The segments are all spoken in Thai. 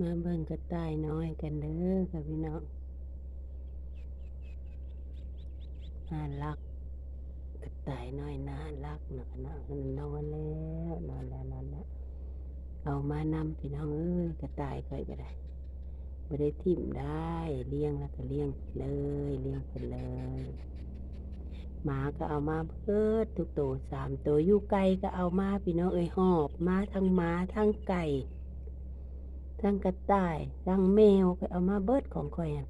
มาเบิ่งกระต่ายน้อยกันเด้อค่ะพี่น้องน่ารักกระต่ายน้อยน่ารักเนาะเนาะนอนแล้วนอนแล้วนอนแล้วเอามานำพี่น้องเอ้ยกระต่ายเคยก็ได้ไม่ได้ทิ่มได้เลี้ยงแล้วก็เลี้ยงเลยเลี้ยงไปเลยหมาก็เอามาเพิดทุกตัวสามตัวอยู่ไกลก็เอามาพี่น้องเอ้ยหอบมาทั้งหมาทั้งไก่ ทั้งกระต่ายทั้งแมวก็เอามาเบิดของข่อยอะ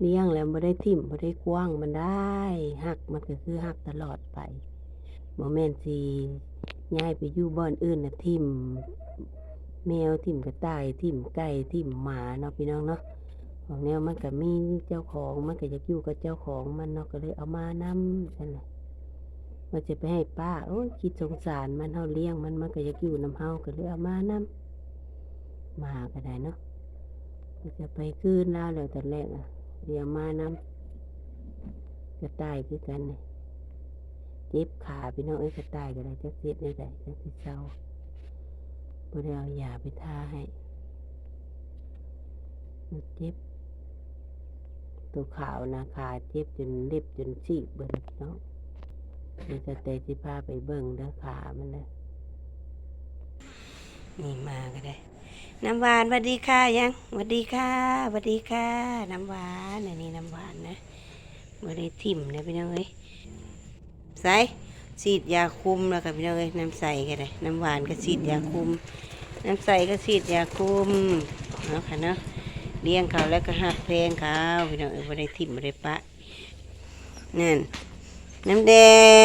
เลี้ยงแล้วบ่ได้ทิ่มบ่ได้กว้างมันได้หักมันก็คือหักตลอดไปบ่แม่นสิย้ายไปอยู่บ่อนอื่นน่ะทิ่มแมวทิ่มกระต่ายทิ่มไก่ทิ่มหมาเนาะพี่น้องเนาะของแนวมันก็มีเจ้าของมันก็อยากอยู่กับเจ้าของมันเนาะก็เลยเอามานำซั่นแหละว่าจะไปให้ป้าโอ้ยคิดสงสารมันเฮาเลี้ยงมันมันก็อยากอยู่นํเฮาก็เลยเอามานำ มาก็ได้เนาะจะไปคืนแล้วเลยแต่แรกอะเดี๋ยวมานำกระต่ายคือกันเนี่ยเจ็บขาพี่น้องเอ้ยกระต่ายก็ได้จักเสียดได้ได้จักสิเศร้าบ่ได้เอายาไปทาให้มันเจ็บตัวขาวนะขาเจ็บจนเล็บจนฉีกเบิ่งเนาะเดี๋ยวจะเตะสิพาไปเบิ่งเด้อขามันเลยนี่มาก็ได้ น้ำหวานสวัสดีค่ะยังสวัสดีค่ะสวัสดีค่ะ น้ำหวานอันนี้น้ำหวานนะบ่ได้ทิ่มนะพี่น้องเอ้ยใส่ฉีดยาคุมแล้วกับพี่น้องเอ้ยน้ำใสก็ได้น้ำหวานก็ฉีดยาคุม น้ำใสก็ฉีดยาคุมเนาะค่ะเนาะเลี้ยงเขาแล้วก็หักเพลงเขาพี่น้องเอ้ยบ่ได้ทิ่มบ่ได้ปะนั่นน้ำแด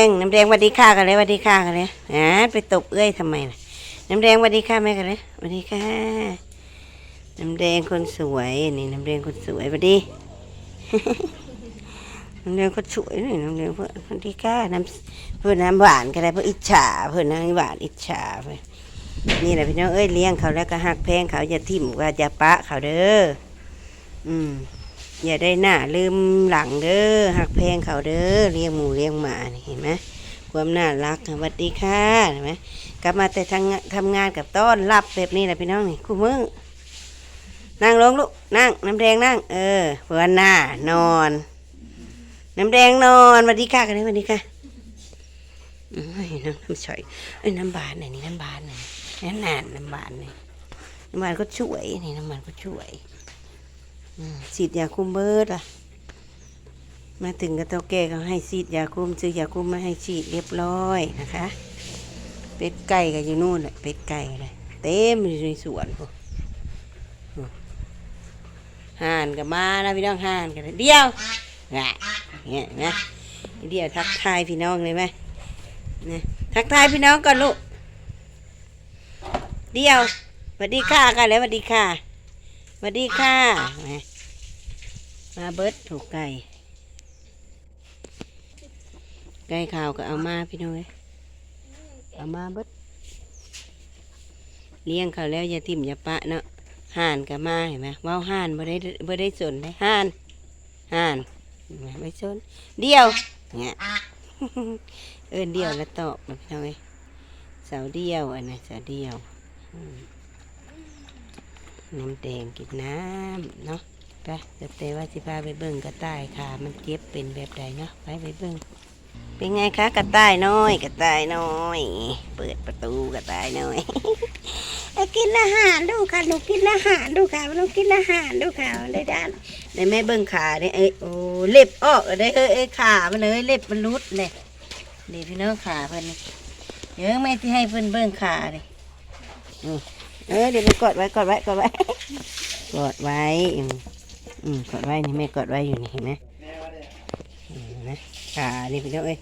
ง น้ำแดงสวัสดีค่ะกันเลยสวัสดีค่ะกันเลยอ่าไปตบเอ้ยทำไมล่ะ น้ำแดงสวัสดีค่ะแม่กันเลยสวัสดีค่ะ น้ำแดงคนสวยนี่น้ำแดงคนสวยสวัสดีน้ำแดงคนสวยนี่น้ำแดงเพื่อนสวัสดีค่ะน้ำเพื่อนน้ำหวานก็ได้เพื่ออิจฉาเพื่อนน้ำหวานอิจฉาเพื่อนนี่แหละพี่น้องเอ้ยเลี้ยงเขาแล้วก็หักแพงเขาอย่าทิ่มว่าอย่าปะเขาเด้ออืมอย่าได้หน้าลืมหลังเด้อหักแพงเขาเด้อเลี้ยงหมูเลี้ยงหมาเห็นไหม ความน่ารักสวัสดีค่ะเห็นไหมกลับมาแต่ทำทำงานกับต้อนรับแบบนี้แหละพี่น้องนี่คู่มือนั่งลงลูกนั่งน้ำแดงนั่ง เออเพื่อนหน้านอน น้ำแดงนอนสวัสดีค่ะกันเลยสวัสดีค่ะเอ้น้ำน้ำฉอยเอ้น้ำบานไหนนี่น้ำบานไหนน้ำนานน้ำบานนี่น้ำบานก็ช่วยนี่น้ำบานก็ช่วยฉีดยาคุมเบิร์ดล่ะ มาถึงกับเตาแก่เขาให้ฉีดยาคุมซื้อยาคุมมาให้ฉีดเรียบร้อยนะคะ เป็ดไก่ก็อยู่นู่นแหละเป็ดไก่เลยเต็มอยู่ในสวนห่านกับมานะพี่น้องห่านกันเดียวเนี่ยนะเดียวทักทายพี่น้องเลยไหมนะทักทายพี่น้องก่อนลูกเดียวสวัสดีค่ะกันเลยสวัสดีค่ะสวัสดีค่ะมาเบิร์ดถูกไก่ ไก่ขาวก็เอามาพี่น้อยเอามาเบิดเลี้ยงเขาแล้วอย่าทิ่มอย่าปะเนาะห่านก็มาเห็นไหมว้าห่านบ่ได้บ่ได้สนได้ห่านห่านไม่สนเดียวเนี่ยเอินเดียวแล้วตอบนะพี่น้อยเสาเดียวอันนะเสาเดียวน้ำแดงกินน้ำเนาะไปเดี๋ยวเตว่าสิพาไปเบิ่งกระต่ายค่ะ มันเจ็บเป็นแบบใดเนาะไปไปเบิ่ง เป็นไงคะกระต่ายน้อย กระต่ายน้อย เปิดประตูกระต่ายน้อยไอ้กินอาหารดูค่ะลูกกินอาหารดูค่ะลูกกินอาหารดูค่ะเลยด้านในแม่เบิ้งขาเนี่ยเอ้ยโอ้เล็บออกได้เฮ้ยเอ้ยขามันเลยเล็บมันรุดเลยนี่พี่น้องขาเพิ่นนี่เดี๋ยวแม่ที่ให้เพิ่นเบิ้งขาเลยเออเดี๋ยวไปกดไว้กดไว้กดไว้กดไว้อืมอืมกดไว้นี่แม่กดไว้อยู่นี่เห็นไหมอืมนะขานี่พี่น้องเอ้ย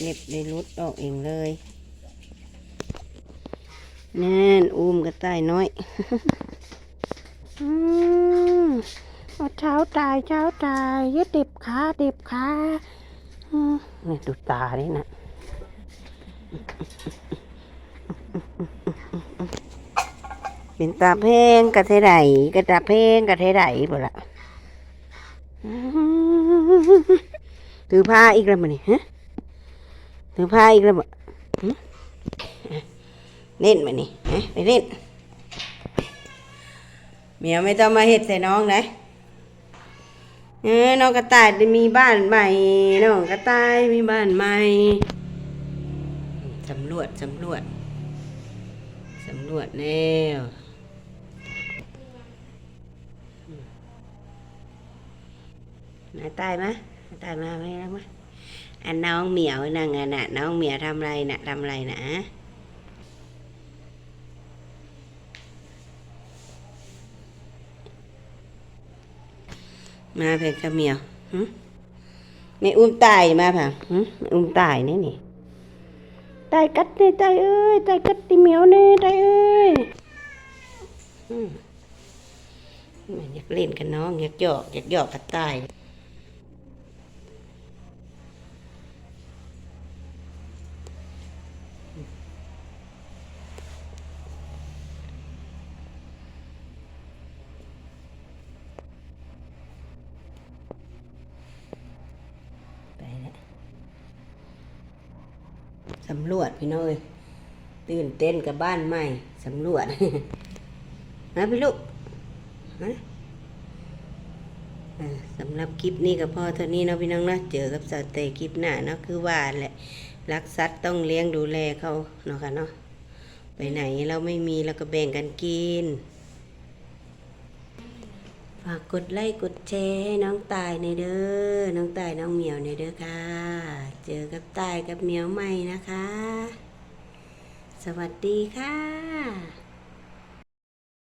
เน็บได้รุดออกเองเลยแน่นอุ้มกระต่ายน้อยอืมเอาเช้าตายเช้าตายยึดเด็บขาเด็บขาอืมนี่ดูตานี่นะเป็นตาเพลงกระเทไดกระตาเพลงกระเทไดบ่ละถือผ้าอีกแล้วมั้นี่ฮะ ถือผ้าอีกแล้วบ่เล่นมานี่ฮะไปเล่นเหมียวไม่ต้องมาเฮ็ดใส่น้องนะเออน้องกระต่ายมีบ้านใหม่ น้องกระต่ายมีบ้านใหม่สำรวจสำรวจสำรวจแล้วนาตายมะนาตายมาไหมแล้วมะ อันน้องเหมียวนั่งอะน่ะน้องเหมียวทำไรน่ะทำไรน่ะมาเพนขาวเหมียวไม่อุ้มตายมาผ่ะไม่อุ้มตายนี่นี่ตายกัดนี่ตายเอ้ยตายกัดติเหมียวเนี่ตายเอ้ยอืมมันอยากเล่นกับน้องอยากหยอกอยากหยอกกับตาย สำรวจพี่น้อยตื่นเต้นกับบ้านใหม่สำรวจนะพี่ลูกฮะสำหรับคลิปนี้ก็พอเท่านี้เนาะพี่น้องนะเจอกับสเตคลิปหน้าเนาะคือว่าแหละรักสัตว์ต้องเลี้ยงดูแลเขาเนาะค่ะเนาะไปไหนเราไม่มีเราก็แบ่งกันกิน ฝากกดไลค์กดแชร์ให้น้องตายในเด้อ น้องตายน้องเหมียวในเด้อค่ะ เจอกับตายกับเหมียวใหม่นะคะ สวัสดีค่ะ